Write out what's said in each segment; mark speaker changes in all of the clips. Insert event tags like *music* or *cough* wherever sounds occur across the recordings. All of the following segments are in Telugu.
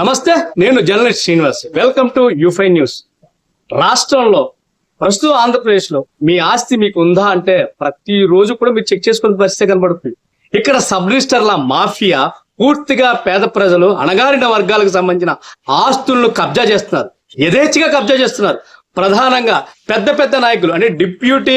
Speaker 1: నమస్తే నేను జర్నలిస్ట్ శ్రీనివాస్. వెల్కమ్ టు యూఫై న్యూస్ రాష్ట్రంలో ప్రస్తుతం ఆంధ్రప్రదేశ్లో మీ ఆస్తి మీకు ఉందా అంటే ప్రతి రోజు కూడా మీరు చెక్ చేసుకునే పరిస్థితి కనబడుతుంది. ఇక్కడ సబ్ రిజిస్టర్ల మాఫియా పూర్తిగా పేద ప్రజలు అణగారిన వర్గాలకు సంబంధించిన ఆస్తులను కబ్జా చేస్తున్నారు. యథేచ్ఛగా కబ్జా చేస్తున్నారు. ప్రధానంగా పెద్ద పెద్ద నాయకులు అంటే డిప్యూటీ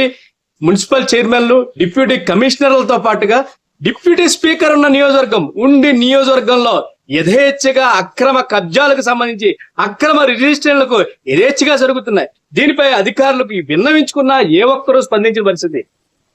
Speaker 1: మున్సిపల్ చైర్మన్లు డిప్యూటీ కమిషనర్లతో పాటుగా డిప్యూటీ స్పీకర్ ఉన్న నియోజకవర్గం ఉండి నియోజకవర్గంలో యథేచ్ఛగా అక్రమ కబ్జాలకు సంబంధించి అక్రమ రిజిస్ట్రేషన్లకు యథేచ్ఛగా జరుగుతున్నాయి. దీనిపై అధికారులకు విన్నవించుకున్నా ఏ ఒక్కరూ స్పందించిన పరిస్థితి.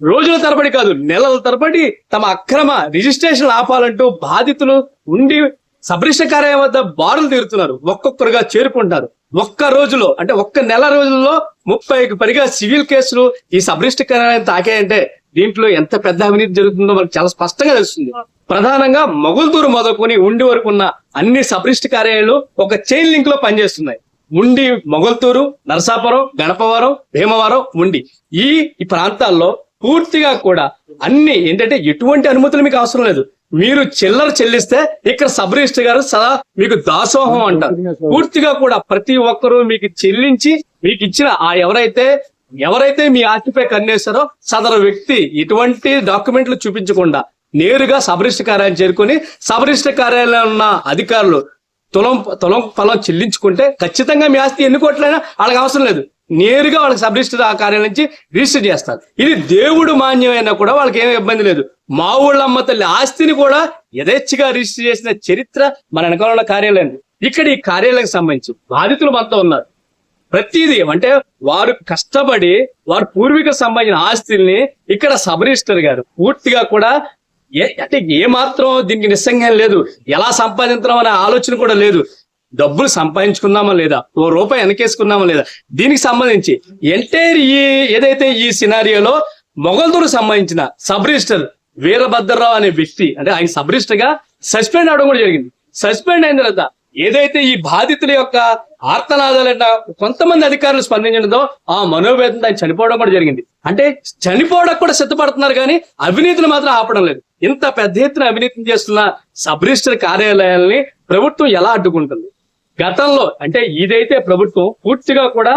Speaker 1: రోజుల తరబడి కాదు నెలల తరబడి తమ అక్రమ రిజిస్ట్రేషన్ ఆపాలంటూ బాధితులు ఉండి సబరిష్ట కార్యాలయం వద్ద బారులు తీరుతున్నారు. ఒక్కొక్కరుగా చేరుకుంటారు. ఒక్క రోజులో అంటే ఒక్క నెల రోజుల్లో ముప్పైకి పైగా సివిల్ కేసులు ఈ సబరిష్ట కార్యాలయం తాకాయంటే దీంట్లో ఎంత పెద్ద అవినీతి జరుగుతుందో మనకు చాలా స్పష్టంగా తెలుస్తుంది. ప్రధానంగా మొగుల్తూరు మొదలుకొని ఉండి వరకు ఉన్న అన్ని సబరిష్ట కార్యాలయాలు ఒక చైన్ లింక్లో పనిచేస్తున్నాయి. ఉండి మొగల్తూరు నరసాపురం గణపవరం భీమవరం ఉండి. ఈ ప్రాంతాల్లో పూర్తిగా కూడా అన్ని ఏంటంటే ఎటువంటి అనుమతులు మీకు అవసరం లేదు. మీరు చిల్లర చెల్లిస్తే ఇక్కడ సబ్ రిజిస్టర్ గారు సదా మీకు దాసోహం అంటారు. పూర్తిగా కూడా ప్రతి ఒక్కరూ మీకు చెల్లించి మీకు ఇచ్చిన ఆ ఎవరైతే ఎవరైతే మీ ఆస్తిపై కన్నేశారో సదరు వ్యక్తి ఎటువంటి డాక్యుమెంట్లు చూపించకుండా నేరుగా సబరిష్ట కార్యాలయం చేరుకొని సబరిష్ట కార్యాలయంలో ఉన్న అధికారులు తులం తులం ఫలం చెల్లించుకుంటే ఖచ్చితంగా మీ ఆస్తి ఎన్ని కోట్లైనా వాళ్ళకి అవసరం లేదు. నేరుగా వాళ్ళకి సబ్ రిజిస్టర్ ఆ కార్యాలయం నుంచి రిజిస్టర్ చేస్తారు. ఇది దేవుడు మాన్యమైనా కూడా వాళ్ళకి ఏమి ఇబ్బంది లేదు. మా ఊళ్ళమ్మ తల్లి ఆస్తిని కూడా యథేచ్ఛగా రిజిస్టర్ చేసిన చరిత్ర మన వెనకాల ఉన్న కార్యాలయం. ఇక్కడ ఈ కార్యాలయం సంబంధించి బాధితులు మనతో ఉన్నారు. ప్రతిదీ అంటే వారు కష్టపడి వారు పూర్వీక సంబంధించిన ఆస్తుల్ని ఇక్కడ సబ్ రిజిస్టర్ గారు పూర్తిగా కూడా ఏ అంటే ఏ మాత్రం దీనికి నిస్సంగం లేదు. ఎలా సంపాదించడం అనే ఆలోచన కూడా లేదు. డబ్బులు సంపాదించుకున్నామా లేదా? ఓ రూపాయి వెనకేసుకున్నామా లేదా? దీనికి సంబంధించి ఎంటైర్ ఈ ఏదైతే ఈ సినారియోలో మొగల్దూరు సంబంధించిన సబ్ రిజిస్టర్ వీరభద్రరావు అనే వ్యక్తి అంటే ఆయన సబ్ రిజిస్టర్గా సస్పెండ్ అవడం కూడా జరిగింది. సస్పెండ్ అయిన తర్వాత ఏదైతే ఈ బాధితుల యొక్క ఆర్తనాదాలన్న కొంతమంది అధికారులు స్పందించడంతో ఆ మనోవేదంతో ఆయన చనిపోవడం కూడా జరిగింది. అంటే చనిపోవడానికి కూడా సిద్ధపడుతున్నారు కానీ అవినీతిని మాత్రం ఆపడం లేదు. ఇంత పెద్ద ఎత్తున అవినీతిని చేస్తున్న సబ్ రిజిస్టర్ కార్యాలయాల్ని ప్రభుత్వం ఎలా అడ్డుకుంటుంది? గతంలో అంటే ఇదైతే ప్రభుత్వం పూర్తిగా కూడా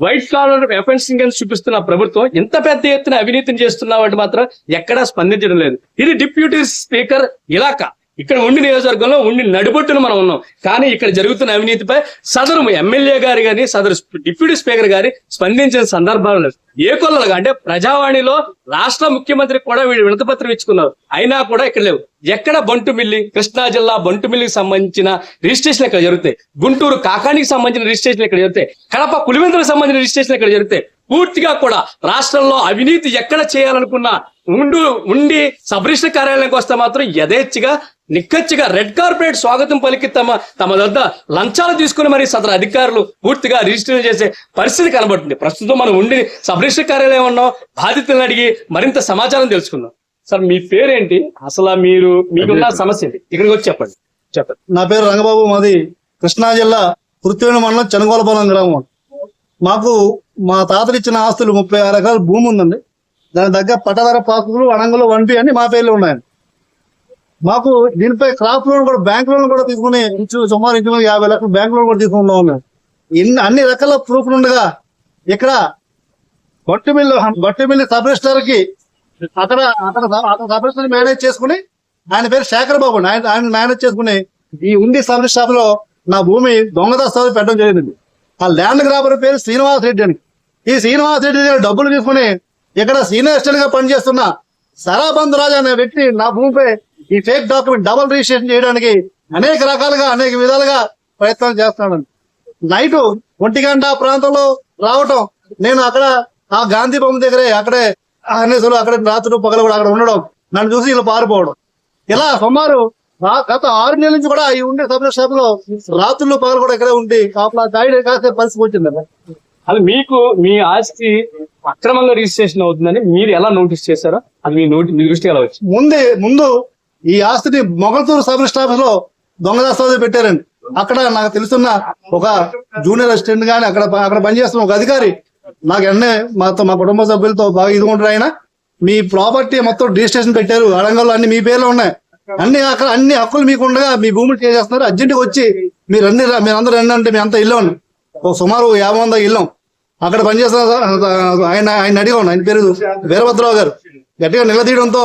Speaker 1: వైట్ కాలర్ ఎఫెన్సింగ్ అని చూపిస్తున్న ప్రభుత్వం ఇంత పెద్ద ఎత్తున అవినీతిని చేస్తున్న వాటి మాత్రం ఎక్కడా స్పందించడం లేదు. ఇది డిప్యూటీ స్పీకర్ ఇలాకా ఇక్కడ ఉండి నియోజకవర్గంలో ఉండి నడిబొట్టును మనం ఉన్నాం. కానీ ఇక్కడ జరుగుతున్న అవినీతిపై సదరు ఎమ్మెల్యే గారు గాని సదరు డిప్యూటీ స్పీకర్ గారి స్పందించిన సందర్భాలు లేదు ఏ కొల్లలుగా అంటే ప్రజావాణిలో రాష్ట్ర ముఖ్యమంత్రి కూడా వీళ్ళు వినతపత్రం ఇచ్చుకున్నారు. అయినా కూడా ఇక్కడ లేవు. ఎక్కడ బంటుమిల్లి కృష్ణా జిల్లా బంటుమిల్లికి సంబంధించిన రిజిస్ట్రేషన్ ఇక్కడ జరుగుతాయి? గుంటూరు కాకానికి సంబంధించిన రిజిస్ట్రేషన్ ఇక్కడ జరుగుతాయి? కడప పులివెందులకు సంబంధించిన రిజిస్ట్రేషన్ ఇక్కడ జరుగుతాయి? పూర్తిగా కూడా రాష్ట్రంలో అవినీతి ఎక్కడ చేయాలనుకున్నా ఉండు ఉండి సబ్ రిజిస్టర్ కార్యాలయానికి వస్తే మాత్రం యథేచ్ఛగా నిక్కచ్చిగా రెడ్ కార్పొరేట్ స్వాగతం పలికి తమ తమ వద్ద లంచాలు తీసుకుని మరి సదరు అధికారులు పూర్తిగా రిజిస్టర్ చేసే పరిస్థితి కనబడుతుంది. ప్రస్తుతం మనం ఉండి సబ్ రిజిస్టర్ కార్యాలయం ఉన్నాం. బాధితులను అడిగి మరింత సమాచారం తెలుసుకుందాం. సార్ మీ పేరేంటి? అసలు మీరు మీకున్న సమస్య ఏంటి? ఇక్కడికి వచ్చి చెప్పండి. చెప్పండి.
Speaker 2: నా పేరు రంగబాబు మాది కృష్ణా జిల్లా పుర్తివేణి మండలం చనుగోలపాలెం గ్రామం మాకు మా తాతలు ఇచ్చిన ఆస్తులు ముప్పై ఆరు ఎకరాల భూమి ఉందండి. దాని దగ్గర పట్టదార పాసులు అనంగులు వంటి అన్ని మా పేర్లు ఉన్నాయండి. మాకు దీనిపై క్రాప్ లోన్ కూడా బ్యాంక్ లోన్ కూడా తీసుకుని ఇంచు సుమారు ఇంచు యాభై లక్షలు బ్యాంక్ లోన్ కూడా తీసుకున్నాం మేము. ఇన్ని అన్ని రకాల ప్రూఫ్లు ఉండగా ఇక్కడ గొట్టమిల్లు గొట్టమిల్లి సబ్ రిజిస్టర్కి అతను అతను అతను సబ్ రిజిస్టర్ మేనేజ్ చేసుకుని ఆయన పేరు శేఖర్ బాబు ఆయన ఆయన మేనేజ్ చేసుకుని ఈ ఉండి సబ్ రిజిస్టర్లో నా భూమి దొంగదస్తాలు పెట్టడం జరిగింది. ఆ ల్యాండ్ గ్రాబర్ పేరు శ్రీనివాస్ రెడ్డి అని. ఈ శ్రీనివాస్ రెడ్డి డబ్బులు తీసుకుని ఇక్కడ సీనియర్ అసిస్టెంట్గా పనిచేస్తున్న సరాబంద్ రాజు అనే వ్యక్తి నా భూమిపై ఈ ఫేక్ డాక్యుమెంట్ డబుల్ రిజిస్ట్రేషన్ చేయడానికి అనేక రకాలుగా అనేక విధాలుగా ప్రయత్నం చేస్తున్నాడు. నైట్ ఒంటి గంట ప్రాంతంలో రావటం నేను అక్కడ ఆ గాంధీ బొమ్మ దగ్గరే అక్కడే అనేసులు అక్కడ రాత్రులు పగలు కూడా అక్కడ ఉండడం నన్ను చూసి ఇలా పారిపోవడం. ఇలా సుమారు గత ఆరు నెలల నుంచి కూడా ఈ ఉండే సబ్ షాప్లో రాత్రులు పగలు కూడా ఇక్కడే ఉండి కాపలా దాడి కాసే పరిస్థితి వచ్చింది
Speaker 1: అది మీకు మీ ఆస్తి అక్రమంగా రిజిస్ట్రేషన్ అవుతుందని మీరు ఎలా నోటీస్ చేశారో అది మీ నోటి మీ దృష్టికి ఎలా వచ్చింది?
Speaker 2: ముందే ముందు ఈ ఆస్తిని మొగల్తూరు సబ్ ఆఫీస్లో దొంగదాస్తాలు పెట్టారండి. అక్కడ నాకు తెలుసున్న ఒక జూనియర్ అసిస్టెంట్ గాని అక్కడ అక్కడ పనిచేస్తున్న ఒక అధికారి నాకు ఎన్నే మాతో మా కుటుంబ సభ్యులతో బాగా ఇది ఉంటారు ఆయన. మీ ప్రాపర్టీ మొత్తం రిజిస్ట్రేషన్ పెట్టారు. అడంగల్లో అన్ని మీ పేర్లో ఉన్నాయి. అన్ని అక్కడ అన్ని హక్కులు మీకు ఉండగా మీ భూములు చేసేస్తున్నారు అర్జెంట్గా వచ్చి మీరు అన్ని రా- మీరు రండి అంటే మీ అంతా వెళ్ళాం ఒక సుమారు యాభై వంద వెళ్ళాం అక్కడ పనిచేస్తున్న ఆయన ఆయన అడిగాను ఆయన పేరు వీరభద్రరావు గారు. గట్టిగా నిలదీయడంతో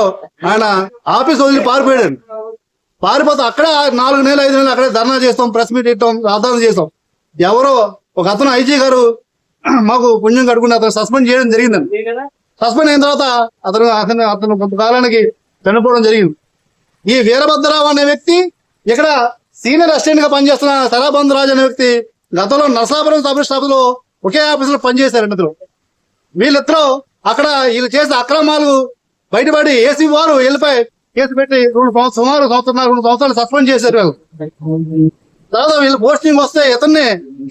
Speaker 2: ఆయన ఆఫీస్ వదిలి పారిపోయాడు. పారిపోతే అక్కడ నాలుగు నెలలు ఐదు నెలలు అక్కడే ధర్నా చేస్తాం ప్రెస్ మీట్ ఇస్తాం ఆందోళన చేస్తాం. ఎవరో ఒక అతను ఐజీ గారు *clears throat* మాకు పుణ్యం కడుకుని అతను సస్పెండ్ చేయడం జరిగిందండి. సస్పెండ్ అయిన తర్వాత అతను అతను అతను కొంతకాలానికి చనిపోవడం జరిగింది. ఈ వీరభద్రరావు అనే వ్యక్తి ఇక్కడ సీనియర్ అసిస్టెంట్గా పనిచేస్తున్న సరాబంద్ రాజు అనే వ్యక్తి గతంలో నరసాపురం సబ్ స్టాఫ్లో ఒకే ఆఫీస్లో పనిచేశారండి ఇద్దరు వీళ్ళిద్దరూ అక్కడ వీళ్ళు చేసిన అక్రమాలు బయటపడి ఏసీ వారు వెళ్ళిపోయి కేసు పెట్టి రెండు సంవత్సరాలు సుమారు సంవత్సరం రెండు సంవత్సరాలు సస్పెండ్ చేశారు వీళ్ళు. తర్వాత వీళ్ళు పోస్టింగ్ వస్తే ఇతన్ని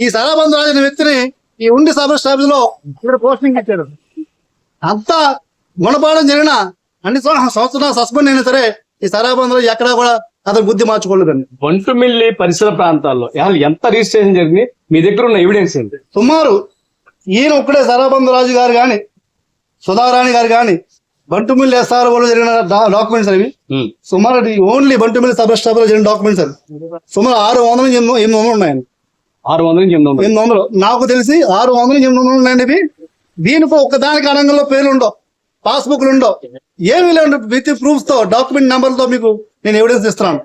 Speaker 2: ఈ సరాబంద్ రాజు అనే వ్యక్తిని ఈ ఉండి సబ్ స్టాఫ్లో ఇక్కడ పోస్టింగ్ ఇచ్చారు. అంత గుణపాఠం జరిగిన అన్ని సంవత్సరాలు సస్పెండ్ అయినా సరే ఈ సరాబంద్లో ఎక్కడా కూడా అతను బుద్ధి మార్చుకోలేదండి.
Speaker 1: బంటుమిల్లి పరిసర ప్రాంతాల్లో ఎంత రిజిస్ట్రేషన్ జరిగింది? మీ దగ్గర ఉన్న ఎవిడెన్స్ ఏంటి?
Speaker 2: సుమారు ఈయన ఒక్కడే సరాబంద్ రాజు గారు కానీ సుధారాణి గారు కానీ బంటుమిల్లి ఎస్ఆర్లో జరిగిన డాక్యుమెంట్స్ అవి. సుమారు ఓన్లీ బంటుమిల్లి సబ్ స్టాఫ్లో జరిగిన డాక్యుమెంట్స్ అవి. సుమారు ఆరు వందల ఎనిమిది ఎనిమిది వందలు ఉన్నాయండి.
Speaker 1: ఆరు వందల ఎనిమిది వందలు.
Speaker 2: ఎనిమిది వందలు. నాకు తెలిసి ఆరు వందలు ఎనిమిది వందలు ఉన్నాయండి ఇవి. దీనికి ఒక్కదానికి అనంగంలో పేర్లు ఉండవు పాస్బుక్లు ఉండవు ఏమీ లేవు విత్ ప్రూఫ్స్తో డాక్యుమెంట్ నెంబర్తో మీకు నేను ఎవిడెన్స్ ఇస్తున్నాను.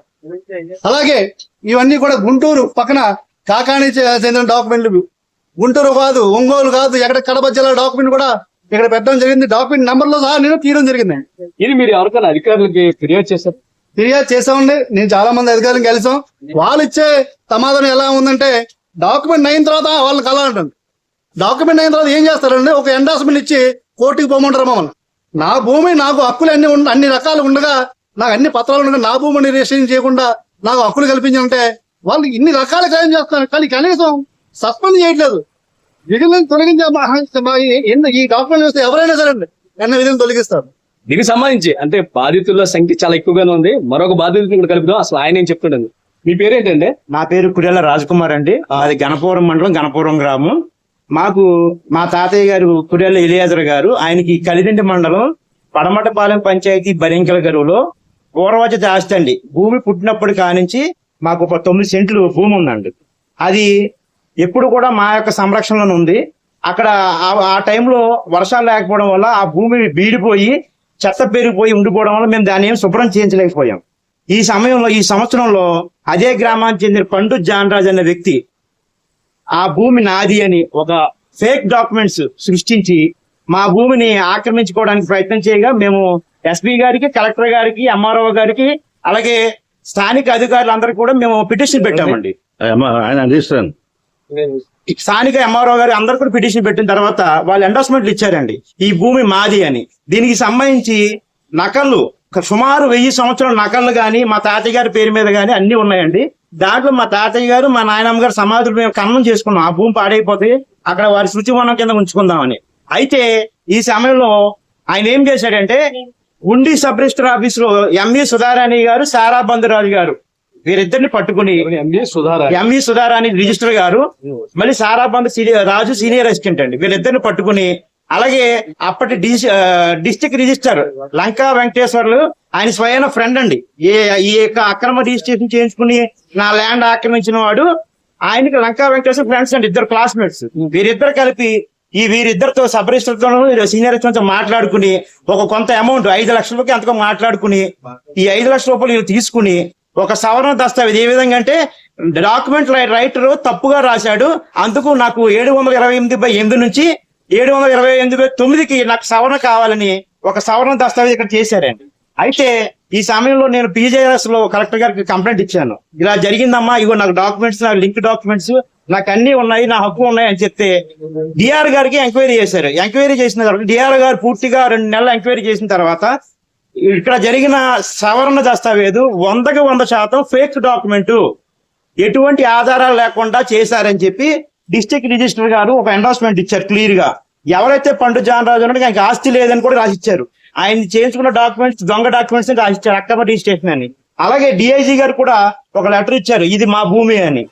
Speaker 2: అలాగే ఇవన్నీ కూడా గుంటూరు పక్కన కాకాని చే- చెందిన డాక్యుమెంట్లు. గుంటూరు కాదు ఒంగోలు కాదు ఎక్కడ కడప జిల్లా డాక్యుమెంట్ కూడా ఇక్కడ పెట్టడం జరిగింది. డాక్యుమెంట్ నెంబర్లో సహా నేను తీయడం జరిగింది.
Speaker 1: ఇది మీరు ఎవరికైనా అధికారులకి ఫిర్యాదు చేశారు?
Speaker 2: ఫిర్యాదు చేసామండి నేను చాలా మంది అధికారులను కలిసాం. వాళ్ళు ఇచ్చే సమాధానం ఎలా ఉందంటే డాక్యుమెంట్ అయిన తర్వాత వాళ్ళు కలాలంటారు డాక్యుమెంట్ అయిన తర్వాత ఏం చేస్తారండి ఒక ఎండార్స్మెంట్ ఇచ్చి కోర్టుకి పోమంటారు మమ్మల్ని. నా భూమి నాకు హక్కులు అన్ని అన్ని రకాలు ఉండగా నాకు అన్ని పత్రాలు ఉండగా నా భూమిని రిజిస్ట్రేషన్ చేయకుండా నాకు హక్కులు కల్పించాలంటే వాళ్ళు ఇన్ని రకాల క్లెయిమ్ చేస్తున్నారు. కానీ కనీసం సస్పెండ్ చేయట్లేదు. విధులను తొలగించే మహా- ఈ- ఈ డాక్యుమెంట్ చూస్తే ఎవరైనా సరే అండి ఎన్న విధులను తొలగిస్తారు.
Speaker 1: దీనికి సంబంధించి అంటే బాధితుల సంఖ్య చాలా ఎక్కువగానే ఉంది. మరొక బాధితుని కూడా కలుపుదాం. అసలు ఆయన ఏం చెప్తుండదు. మీ పేరేంటంటే
Speaker 3: నా పేరు కుర్యాల రాజకుమార్ అండి. అది గణపురం మండలం గణపురం గ్రామం. మాకు మా తాతయ్య గారు కుర్యాల ఇలియాజర్ గారు. ఆయనకి కలిదిండి మండలం పడమటపాలెం పంచాయతీ బరింకల గరువులో పూర్వజత ఆస్తి అండి. భూమి పుట్టినప్పటి కానించి మాకు ఒక తొమ్మిది సెంట్లు భూమి ఉందండి. అది ఎప్పుడు కూడా మా యొక్క సంరక్షణలో ఉంది. అక్కడ ఆ- టైంలో వర్షాలు లేకపోవడం వల్ల ఆ భూమి బీడిపోయి చెత్త పెరిగిపోయి ఉండిపోవడం వల్ల మేము దాన్ని ఏం శుభ్రం చేయించలేకపోయాం. ఈ సమయంలో ఈ సంవత్సరంలో అదే గ్రామానికి చెందిన పండు జాన్రాజ్ అనే వ్యక్తి ఆ భూమి నాది అని ఒక ఫేక్ డాక్యుమెంట్స్ సృష్టించి మా భూమిని ఆక్రమించుకోవడానికి ప్రయత్నం చేయగా మేము ఎస్పీ గారికి కలెక్టర్ గారికి ఎంఆర్ఓ గారికి అలాగే స్థానిక అధికారులందరికీ కూడా మేము పిటిషన్ పెట్టామండి.
Speaker 4: ఆయన
Speaker 3: స్థానిక ఎంఆర్ఓ గారు అందరు కూడా పిటిషన్ పెట్టిన తర్వాత వాళ్ళు ఎండోర్స్మెంట్లు ఇచ్చారండి. ఈ భూమి మాది అని. దీనికి సంబంధించి నకళ్ళు సుమారు వెయ్యి సంవత్సరాల నకళ్ళు కానీ మా తాతయ్య గారి పేరు మీద కానీ అన్ని ఉన్నాయండి. దాంట్లో మా తాతయ్య గారు మా నాయనమ్మ గారు సమాధులు మేము ఖననం చేసుకున్నాం. ఆ భూమి పాడైపోతే అక్కడ వారి శుచివనం కింద ఉంచుకుందామని. అయితే ఈ సమయంలో ఆయన ఏం చేశాడంటే ఉండి సబ్ రిజిస్టర్ ఆఫీస్లో ఎంవి సుధారాణి గారు సారా బంధురాజు గారు వీరిద్దరిని పట్టుకుని ఎంఈ సుధారాణి. రిజిస్టర్ గారు మళ్ళీ సారాబంద్ రాజు సీనియర్ అసిస్టెంట్ అండి. వీళ్ళిద్దరిని పట్టుకుని అలాగే అప్పటి డిస్టిక్ రిజిస్టర్ లంకా వెంకటేశ్వర్లు ఆయన స్వయాన ఫ్రెండ్ అండి. ఏ ఈ యొక్క అక్రమ రిజిస్ట్రేషన్ చేయించుకుని నా ల్యాండ్ ఆక్రమించిన వాడు ఆయనకి లంకా వెంకటేశ్వర ఫ్రెండ్స్ అండి ఇద్దరు క్లాస్మేట్స్. వీరిద్దరు కలిపి ఈ వీరిద్దరితో సబ్ రిజిస్టర్తోనూ సీనియర్తో మాట్లాడుకుని ఒక కొంత అమౌంట్ ఐదు లక్షలకి ఎంతకో మాట్లాడుకుని ఈ ఐదు లక్షల రూపాయలు తీసుకుని ఒక సవరణ దస్తావేజ్ ఏ విధంగా అంటే డాక్యుమెంట్ రైటర్ తప్పుగా రాశాడు. అందుకు నాకు ఏడు వందల ఇరవై ఎనిమిది బై ఎనిమిది నుంచి ఏడు వందల ఇరవై ఎనిమిది బై తొమ్మిదికి నాకు సవరణ కావాలని ఒక సవరణ దస్తావేజ్ ఇక్కడ చేశారండి. అయితే ఈ సమయంలో నేను పీజేఎస్లో కలెక్టర్ గారికి కంప్లైంట్ ఇచ్చాను. ఇలా జరిగిందమ్మా ఇగో నాకు డాక్యుమెంట్స్ నాకు లింక్ డాక్యుమెంట్స్ నాకు అన్ని ఉన్నాయి నా హక్కు ఉన్నాయి అని చెప్తే డిఆర్ గారికి ఎంక్వైరీ చేశారు. ఎంక్వైరీ చేసిన తర్వాత డిఆర్ గారు పూర్తిగా రెండు నెలలు ఎంక్వైరీ చేసిన తర్వాత ఇక్కడ జరిగిన సవరణ దస్తావేదు వందకు వంద శాతం ఫేక్ డాక్యుమెంట్. ఎటువంటి ఆధారాలు లేకుండా చేశారని చెప్పి డిస్ట్రిక్ట్ రిజిస్టర్ గారు ఒక ఎండార్స్మెంట్ ఇచ్చారు క్లియర్గా ఎవరైతే పండు జాన్ రాజు ఉన్నాడో ఆయనకి ఆస్తి లేదని కూడా రాసిచ్చారు. ఆయన చేయించుకున్న డాక్యుమెంట్స్ దొంగ డాక్యుమెంట్స్ రాసిచ్చారు అక్రమ రిజిస్ట్రేషన్ అని. అలాగే డిఐజీ గారు కూడా ఒక లెటర్ ఇచ్చారు ఇది మా భూమి అని.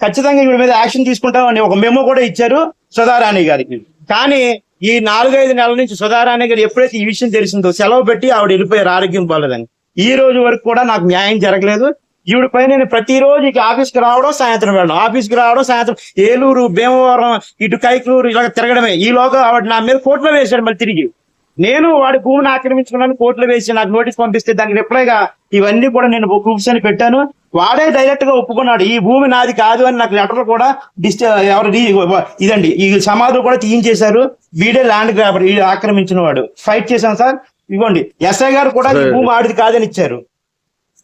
Speaker 3: ఖచ్చితంగా వీడి మీద యాక్షన్ తీసుకుంటామని ఒక మెమో కూడా ఇచ్చారు సుధారాణి గారికి. కానీ ఈ నాలుగైదు నెలల నుంచి సుధారాణి గారు ఎప్పుడైతే ఈ విషయం తెలిసిందో సెలవు పెట్టి ఆవిడ వెళ్ళిపోయారు ఆరోగ్యం బాలేదని. ఈ రోజు వరకు కూడా నాకు న్యాయం జరగలేదు. ఈవిడ పైన నేను ప్రతిరోజు ఇక ఆఫీస్కి రావడం సాయంత్రం వెళ్ళడం. ఆఫీస్కి రావడం సాయంత్రం ఏలూరు భీమవరం ఇటు కైకలూరు ఇలా తిరగడమే. ఈలోగా ఆవిడ నా మీద కోర్టులో వేశాడు మళ్ళీ తిరిగి. నేను వాడి భూమిని ఆక్రమించుకున్నాను కోర్టులో వేసి నాకు నోటీస్ పంపిస్తే దానికి రిప్లైగా ఇవన్నీ కూడా నేను గ్రూప్స్ అని పెట్టాను. వాడే డైరెక్ట్గా ఒప్పుకున్నాడు ఈ భూమి నాది కాదు అని నాకు లెటర్ కూడా డిస్ ఎవరు ఇదండి ఈ సమాధులు కూడా తీయించేశారు. వీడే ల్యాండ్ గ్రాబర్ ఈ ఆక్రమించిన వాడు. ఫైట్ చేశాను సార్. ఇవ్వండి. ఎస్ఐ గారు కూడా ఈ భూమి ఆడిది కాదని ఇచ్చారు.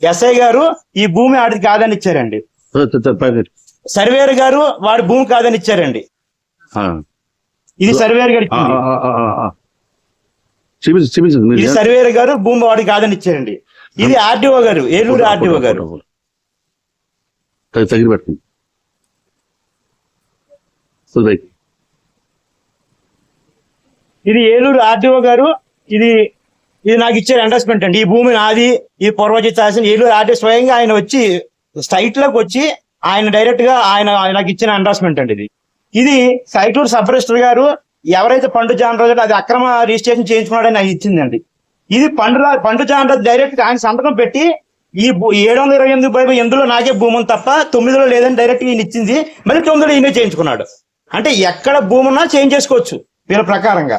Speaker 3: ఎస్ఐ గారు ఈ భూమి ఆడిది కాదని ఇచ్చారండి. సర్వేర్ గారు వాడి భూమి కాదని ఇచ్చారండి. ఇది సర్వేర్ గారు ఇచ్చింది
Speaker 4: చూపించు చూపించు
Speaker 3: ఇది సర్వేర్ గారు భూమి వాడి కాదని ఇచ్చారండి. ఇది ఆర్డీఓ గారు ఏలూరు ఆర్డీఓ గారు.
Speaker 4: తగిలి పెట్టండి
Speaker 3: ఇది ఏలూరు ఆర్డీఓ గారు ఇది ఇది నాకు ఇచ్చారు అండర్స్మెంట్ అండి. ఈ భూమి నాది ఈ పూర్వజిత్ శాసన ఏలూరు ఆర్డీఓ స్వయంగా ఆయన వచ్చి సైట్లోకి వచ్చి ఆయన డైరెక్ట్గా ఆయన ఆయన నాకు ఇచ్చిన అండర్స్మెంట్ అండి ఇది. ఇది సైటూరు సబ్ రిజిస్టర్ గారు ఎవరైతే పండు జాన్ రోజు అది అక్రమ రిజిస్ట్రేషన్ చేయించుకున్నాడని నాకు ఇచ్చిందండి. ఇది పండు పండు జాన్ రోజు డైరెక్ట్ ఆయన సంతకం పెట్టి ఈ ఏడు వందల ఇరవై ఎనిమిది బై ఎందులో నాకే భూమి తప్ప తొమ్మిదిలో లేదని డైరెక్ట్ ఈయన ఇచ్చింది. మళ్ళీ తొమ్మిదిలో ఈయన చేయించుకున్నాడు. అంటే ఎక్కడ భూమి ఉన్నా చేంజ్ చేసుకోవచ్చు. వీళ్ళ ప్రకారంగా.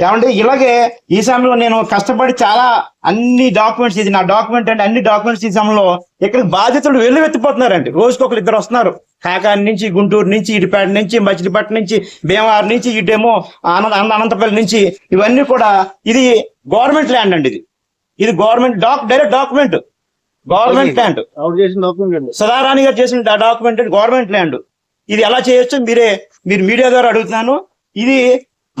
Speaker 3: ఏమంటే ఇలాగే ఈ సమయంలో నేను కష్టపడి చాలా అన్ని డాక్యుమెంట్స్ ఇది నా డాక్యుమెంట్ అంటే అన్ని డాక్యుమెంట్స్ ఈ సమయంలో ఇక్కడ బాధితులు వెళ్ళి వెత్తిపోతున్నారండి రోజుకి ఒకరు ఇద్దరు వస్తున్నారు. కాకాని నుంచి గుంటూరు నుంచి ఇటుపేట నుంచి మచిలీపట్నం నుంచి భీమవరం నుంచి ఇటేమో అనంత అనంత- అనంతపల్లి నుంచి ఇవన్నీ కూడా ఇది గవర్నమెంట్ ల్యాండ్ అండి ఇది. ఇది government doc direct document government land. Sudharani గారు చేసిన డాక్యుమెంట్ గవర్నమెంట్ ల్యాండ్. ఇది ఎలా చేయొచ్చు మీరే మీరు మీడియా ద్వారా అడుగుతున్నాను. ఇది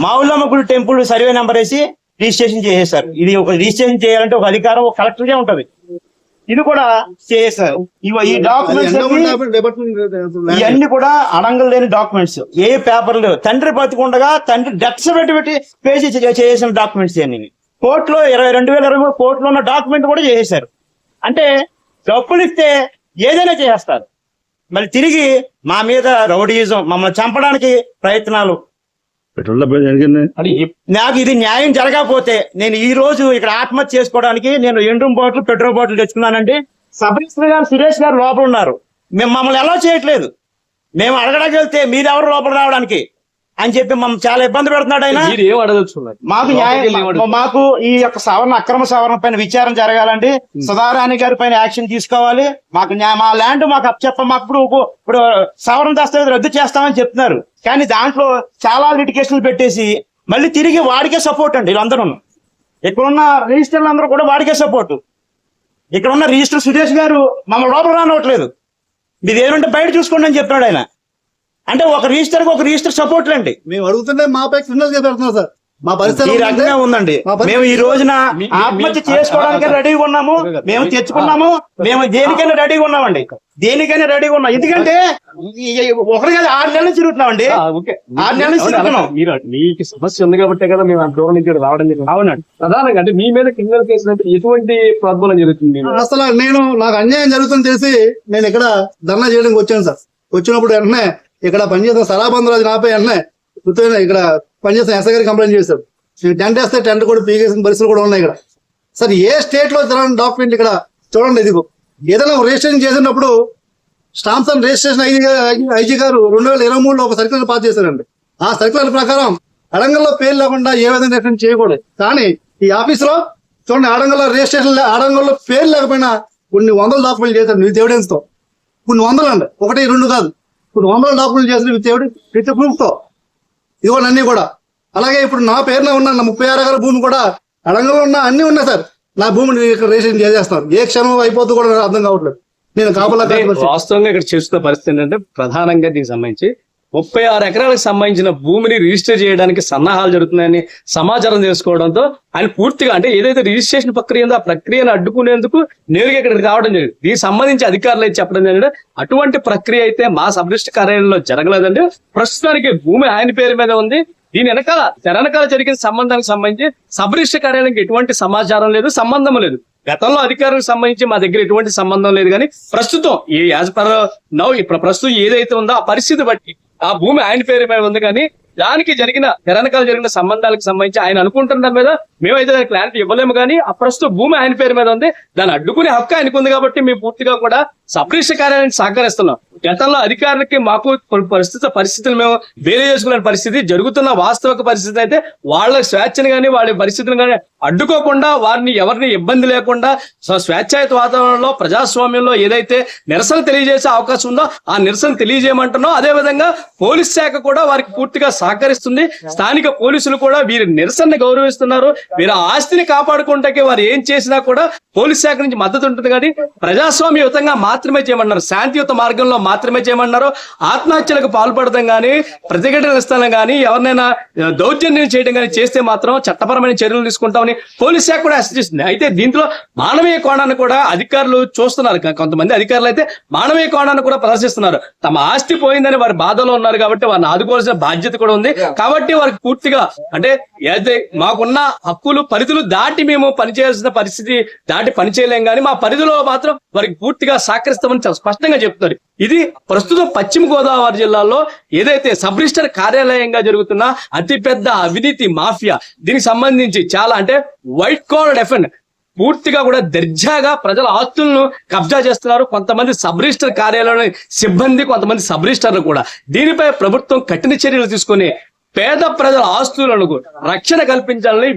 Speaker 3: మావులమ్మ గుడి టెంపుల్ సర్వే నెంబర్ వేసి రిజిస్ట్రేషన్ చేసేసారు ఇది ఒక రిజిస్ట్రేషన్ చేయాలంటే ఒక అధికారం ఒక కలెక్టర్గా ఉంటది. ఇది కూడా చేసేసారు ఈ డాక్యుమెంట్స్ ఇవన్నీ కూడా అడంగలు లేని డాక్యుమెంట్స్ ఏ పేపర్లు తండ్రి బతికుండగా తండ్రి డెత్ సర్టిఫికేట్ పెట్టి పే చేసి చేసిన డాక్యుమెంట్స్ అన్ని కోర్టులో ఇరవై రెండు వేల ఇరవై కోర్టులో ఉన్న డాక్యుమెంట్ కూడా చేసేశారు. అంటే డబ్బులు ఇస్తే ఏదైనా చేసేస్తారు. మళ్ళీ తిరిగి మా మీద రౌడీయిజం మమ్మల్ని చంపడానికి ప్రయత్నాలు
Speaker 4: పెట్రోల్
Speaker 3: నాకు ఇది న్యాయం జరగకపోతే నేను ఈ రోజు ఇక్కడ ఆత్మహత్య చేసుకోవడానికి నేను ఎండ్రూమ్ బాటిల్ పెట్రోల్ బాటిల్ తెచ్చుకున్నానండి. సబ్ రిజిస్టర్ గారు సురేష్ గారు లోపల ఉన్నారు. మేము మమ్మల్ని ఎలా చేయట్లేదు. మేము అడగడానికి వెళ్తే మీరెవరు లోపల రావడానికి? అని చెప్పి మమ్మల్ని చాలా ఇబ్బంది పెడుతున్నాడు ఆయన.
Speaker 1: ఏం
Speaker 3: మాకు న్యాయం మాకు ఈ యొక్క సవరణ అక్రమ సవరణ పైన విచారణ జరగాలండి. సుధారాణి గారి పైన యాక్షన్ తీసుకోవాలి. మాకు న్యాయ- మా ల్యాండ్ మాకు అప్పచెప్ప మాకు ఇప్పుడు ఇప్పుడు సవరణ దస్తావేజ్ రద్దు చేస్తామని చెప్తున్నారు. కానీ దాంట్లో చాలా లిటికేషన్లు పెట్టేసి మళ్ళీ తిరిగి వాడికే సపోర్ట్ అండి వీళ్ళందరూ. ఇక్కడ ఉన్న రిజిస్టర్లు అందరూ కూడా వాడికే సపోర్ట్. ఇక్కడ ఉన్న రిజిస్టర్ సురేష్ గారు మమ్మల్ని లోపల రానివ్వట్లేదు. మీరు ఏమంటే బయట చూసుకోండి అని చెప్తున్నాడు ఆయన. అంటే ఒక రిజిస్టర్ ఒక రిజిస్టర్ సపోర్ట్ అండి
Speaker 2: మేము అడుగుతుంటే మా పై క్రిమినల్ కేసు పెడుతున్నారు సార్. మా పరిస్థితి
Speaker 3: ఈ రకంగా ఉందండి. మేము ఈ రోజున ఆత్మహత్య చేసుకోవడానికి రెడీగా ఉన్నాము. మేము తెచ్చుకున్నాము. మేము దేనికైనా రెడీగా ఉన్నామండి. దేనికైనా రెడీగా ఉన్నాం. ఎందుకంటే ఒకటి కాదు ఆరు నెలలు తిరుగుతున్నామండి.
Speaker 1: ఆ, ఓకే.
Speaker 3: ఆరు నెలల తిరుగుతున్నాం.
Speaker 1: మీకు సమస్య ఉంది కాబట్టే కదా మేము ఆ దూరం నుంచి రావడం జరిగింది. అవునండి. ప్రధానంగా అంటే మీ మీద క్రిమినల్ కేసు అంటే ఎటువంటి ప్రోద్బలం జరుగుతుంది?
Speaker 2: అసలు నేను నాకు అన్యాయం జరుగుతుంది తెలిసి నేను ఇక్కడ ధర్నా చేయడానికి వచ్చాను సార్. వచ్చినప్పుడు వెంటనే ఇక్కడ పనిచేసిన సరాబంధరాజు నాపై అన్నే గుర్తున్న ఇక్కడ పనిచేసిన ఎస్ఐ గారికి కంప్లైంట్ చేశారు టెంట్ వేస్తే టెంట్ కూడా పీకేసిన పరిస్థితులు కూడా ఉన్నాయి ఇక్కడ. సార్ ఏ స్టేట్లో డాక్యుమెంట్ ఇక్కడ చూడండి ఇదిగో. ఏదైనా రిజిస్ట్రేషన్ చేసినప్పుడు stamps and registration IG IG గారు రెండు వేల ఇరవై మూడులో ఒక సర్క్యులర్ పాస్ చేశారండి. ఆ సర్క్యులర్ ప్రకారం అడంగల్లో పేరు లేకుండా ఏ విధంగా రిజిస్ట్రేషన్ చేయకూడదు. కానీ ఈ ఆఫీస్లో చూడండి ఆడంగల్లో రిజిస్ట్రేషన్ లే- ఆడంగల్లో పేరు లేకపోయినా కొన్ని వందల డాక్యుమెంట్లు చేశారు విత్ ఎవిడెన్స్తో కొన్ని వందలు అండి ఒకటి రెండు కాదు. కొన్ని వందల డాక్యుమెంట్లు చేశారు విత్ ఎవిడెన్స్ విత్ ప్రూఫ్తో ఇదిగోండి అన్ని కూడా. అలాగే ఇప్పుడు నా పేరున ఉన్న నా ముప్పై ఆరు ఎకరాల భూమి కూడా అడంగంలో ఉన్న అన్ని ఉన్నాయి సార్. నా భూమిని ఇక్కడ రిజిస్ట్రేషన్ చేసేస్తాను. ఏ క్షణం అయిపోతుంది కూడా అర్థం కావట్లేదు. నేను కాపలా
Speaker 1: వాస్తవంగా ఇక్కడ చేస్తున్న పరిస్థితి ఏంటంటే ప్రధానంగా దీనికి సంబంధించి ముప్పై ఆరు ఎకరాలకు సంబంధించిన భూమిని రిజిస్టర్ చేయడానికి సన్నాహాలు జరుగుతున్నాయని సమాచారం తెలుసుకోవడంతో ఆయన పూర్తిగా అంటే ఏదైతే రిజిస్ట్రేషన్ ప్రక్రియ ఉందో ఆ ప్రక్రియను అడ్డుకునేందుకు నేరుగా ఇక్కడికి రావడం జరిగింది. దీనికి సంబంధించి అధికారులు అయితే చెప్పడం జరిగింది అటువంటి ప్రక్రియ అయితే మా సబ్రిస్ట్ కార్యాలయంలో జరగలేదండి ప్రస్తుతానికి భూమి ఆయన పేరు మీద ఉంది. దీని వెనకాల తెరనకాల వెనకాల జరిగిన సంబంధానికి సంబంధించి సబ్రిస్ట్ కార్యాలయానికి ఎటువంటి సమాచారం లేదు సంబంధం లేదు. గతంలో అధికారులకు సంబంధించి మా దగ్గర ఎటువంటి సంబంధం లేదు కానీ ప్రస్తుతం ఈ యాజ్ పర్ నౌ ఇప్పుడు ప్రస్తుతం ఏదైతే ఉందో ఆ పరిస్థితి బట్టి ఆ భూమి ఆయన పేరు మీద ఉంది కానీ దానికి జరిగిన తెరనకాలు జరిగిన సంబంధాలకు సంబంధించి ఆయన అనుకుంటున్న దాని మీద మేమైతే దానికి క్లారిటీ ఇవ్వలేము కానీ ఆ ప్రస్తుత భూమి ఆయన పేరు మీద ఉంది. దాన్ని అడ్డుకునే హక్కు ఆయనకు ఉంది కాబట్టి మేము పూర్తిగా కూడా సబ్రిష కార్యాలయానికి సహకరిస్తున్నాం. గతంలో అధికారులకి మాకు కొన్ని పరిస్థితి పరిస్థితులు మేము వేరే చేసుకునే పరిస్థితి జరుగుతున్న వాస్తవిక పరిస్థితి అయితే వాళ్ళ స్వేచ్ఛను కానీ వాళ్ళ పరిస్థితిని కానీ అడ్డుకోకుండా వారిని ఎవరిని ఇబ్బంది లేకుండా స్వేచ్ఛాయుత వాతావరణంలో ప్రజాస్వామ్యంలో ఏదైతే నిరసన తెలియజేసే అవకాశం ఉందో ఆ నిరసన తెలియజేయమంటున్నాం. అదే విధంగా పోలీస్ శాఖ కూడా వారికి పూర్తిగా సహకరిస్తుంది. స్థానిక పోలీసులు కూడా వీరి నిరసనని గౌరవిస్తున్నారు. వీరి ఆస్తిని కాపాడుకుంటే వారు ఏం చేసినా కూడా పోలీస్ శాఖ నుంచి మద్దతు ఉంటుంది కానీ ప్రజాస్వామ్యయుతంగా మాత్రమే చేయమన్నారు. శాంతియుత మార్గంలో మాత్రమే చేయమన్నారు. ఆత్మహత్యలకు పాల్పడడం కానీ ప్రతిఘటన ఇస్తాను కానీ ఎవరినైనా దౌర్జన్యం చేయడం కానీ చేస్తే మాత్రం చట్టపరమైన చర్యలు తీసుకుంటామని పోలీస్ శాఖ కూడా హెచ్చరిస్తుంది అయితే దీంట్లో మానవీయ కోణాన్ని కూడా అధికారులు చూస్తున్నారు. కొంతమంది అధికారులు అయితే మానవీయ కోణాన్ని కూడా ప్రదర్శిస్తున్నారు. తమ ఆస్తి పోయిందని వారి బాధలో ఉన్నారు కాబట్టి వారిని ఆదుకోవాల్సిన బాధ్యత కూడా ఉంది. కాబట్టి వారికి పూర్తిగా అంటే మాకున్న హక్కులు పరిధులు దాటి మేము పనిచేయాల్సిన పరిస్థితి దాటి పని చేయలేం కానీ మా పరిధిలో మాత్రం వారికి పూర్తిగా సహకరిస్తామని చాలా స్పష్టంగా చెప్తున్నారు. ఇది ప్రస్తుతం పశ్చిమ గోదావరి జిల్లాలో ఏదైతే సబ్ రిజిస్టర్ కార్యాలయంగా జరుగుతున్న అతిపెద్ద అవినీతి మాఫియా దీనికి సంబంధించి చాలా అంటే వైట్ కాలర్ ఎఫెన్ పూర్తిగా కూడా దర్జాగా ప్రజల ఆస్తులను కబ్జా చేస్తున్నారు. కొంతమంది సబ్ రిజిస్టర్ కార్యాలయంలో సిబ్బంది కొంతమంది సబ్ రిజిస్టర్లు కూడా. దీనిపై ప్రభుత్వం కఠిన చర్యలు తీసుకొని పేద ప్రజల ఆస్తులను రక్షణ కల్పించాలని